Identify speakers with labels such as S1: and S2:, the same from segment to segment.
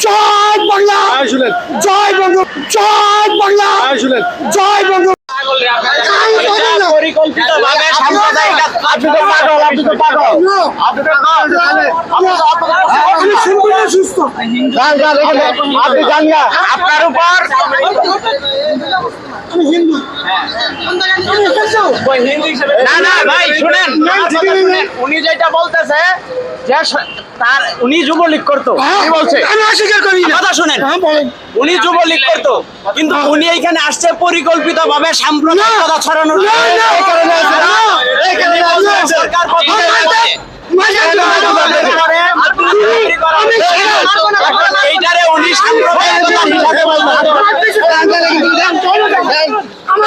S1: জয় বাংলা
S2: শুনেন
S1: জয় বঙ্গ জয় বাংলা
S2: শুনেন
S1: জয় বঙ্গ
S2: আপনি গা
S3: আপনার উপর
S1: আমি হিন্দু।
S3: না না ভাই শুনেন। উনি যেটা বলতেছে যে তার উনি যুবলীগ করতো।
S1: হ্যাঁ,
S3: কি বলছে?
S1: আমি অস্বীকার করি না।
S3: কথা শুনেন।
S1: হ্যাঁ বলেন।
S3: উনি যুবলীগ করতো কিন্তু উনি এখানে আসছে পরিকল্পিতভাবে সাম্প্রদায়িকতা ছড়ানোর কারণে আসছে।
S1: না,
S3: এই কারণে আসছে।
S1: না,
S3: সরকার প্রতিনিধি
S1: মাঝে-
S3: আছে।
S1: মাঝে- আমি
S3: এখন এইটারে উনি সাম্প্রদায়িকতা হিসাবে বলতেছে।
S1: আমার আন্দোলন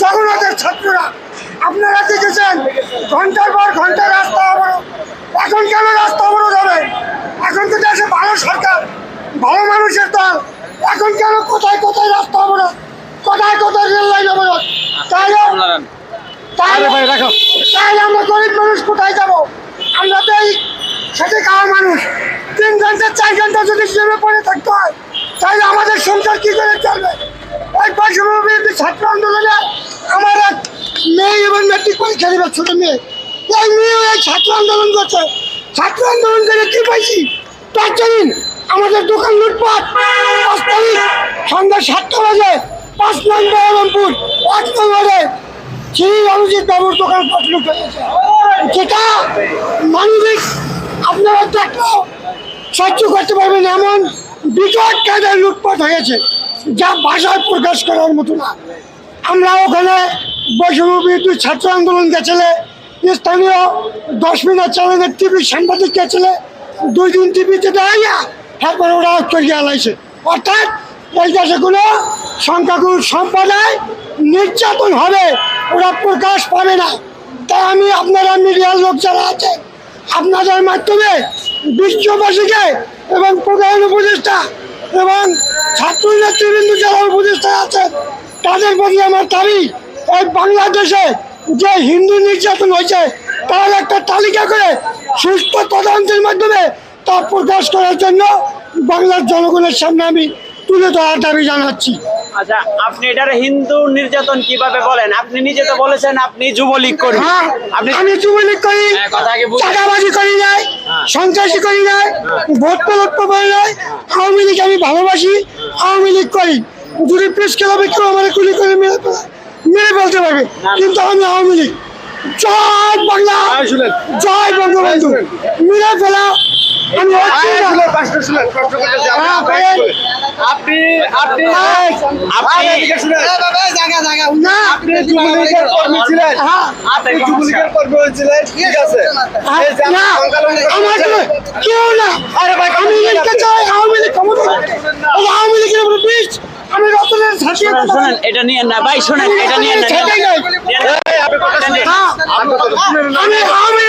S1: জগন্নাথের ছাত্ররা আপনারা দেখেছেন ঘণ্টার পর ঘণ্টা রাস্তা অবরোধ। এখন কেন রাস্তা অবরোধ হবে? এখন তো দেশে ভালো সরকার ভালো মানুষের দল। এখন কেন কোথায় কোথায় রাস্তা অবরোধ? কোথায় কোথায় রেল লাইন অবরোধ? তাহলে তাহলে আমরা গরিব মানুষ কোথায় যাব? আমরা তো এই খেটে খাওয়া মানুষ। তিন ঘণ্টা চার ঘণ্টা যদি জেলে পড়ে থাকতে হয় তাহলে আমাদের সংসার কি করে চলবে? ওই বৈষম্য ছাত্র আন্দোলনে এক মেয়ে এবং মেট্রিক পরীক্ষা দেবে ছোট মেয়ে। এই মেয়ে ছাত্র আন্দোলন করছে। ছাত্র আন্দোলন করে কি পাইছি? তার আমাদের দোকান লুটপাট, পাঁচ তারিখ সন্ধ্যা সাতটা বাজে, পাঁচ নম্বর আলমপুর এক নম্বরে সেই অনুজিৎ বাবুর দোকান পাট লুট হয়েছে যেটা মানবিক আপনারা দেখলেও সহ্য করতে পারবেন এমন বিকট কাজের লুটপাট হয়েছে, যা ভাষায় প্রকাশ করার মতো না। আমরা ওখানে বৈষম্য বিরোধী ছাত্র আন্দোলন গেছিলে, স্থানীয় দশ মিনিট চ্যানেলের টিভি সাংবাদিক গেছিলে, দুই দিন টিভিতে না তারপরে ওরা করিয়া লাইছে অর্থাৎ এই দেশে কোনো সংখ্যাগুরু সম্প্রদায় নির্যাতন হবে, ওরা প্রকাশ পাবে না। তাই আমি আপনারা মিডিয়ার লোক যারা আছে, আপনাদের মাধ্যমে বিশ্ববাসীকে এবং প্রধান উপদেষ্টা এবং ছাত্র নেতৃবৃন্দ যারা উপদেষ্টা আছেন তাদের প্রতি আমার দাবি এই বাংলাদেশে যে হিন্দু নির্যাতন হয়েছে তার একটা তালিকা করে সুস্থ তদন্তের মাধ্যমে তা প্রকাশ করার জন্য বাংলার জনগণের সামনে আমি তুলে ধরার দাবি জানাচ্ছি।
S3: আচ্ছা আপনি এটারে হিন্দু নির্যাতন কীভাবে বলেন? আপনি নিজে তো বলেছেন আপনি যুবলীগ করি।
S1: হ্যাঁ,
S3: আপনি
S1: আমি যুবলীগ করি
S3: হ্যাঁ,
S1: চাঁদাবাজি করি নাই
S3: হ্যাঁ।
S1: সন্ত্রাসী করি নাই ভোট প্রদত্ত করি নাই আওয়ামী লীগ আমি ভালোবাসি আওয়ামী লীগ করি। যদি প্রেস ক্লাবে কেউ আমার গুলি করে মেরে ফেলে মেরে ফেলতে পারবে। কিন্তু আমি আওয়ামী লীগ। জয় বাংলা। জয় বঙ্গবন্ধু। মেরে ফেলা। আমি
S2: আপনি
S1: হ্যাঁ।
S2: আপনি শুনেন।
S1: না।
S3: শুনেন এটা নিয়ে না ভাই শুনেন এটা নিয়ে না
S2: কথা শুনেন।
S1: হ্যাঁ
S2: আপনি কথা শুনেন না
S1: আমি আওয়ামী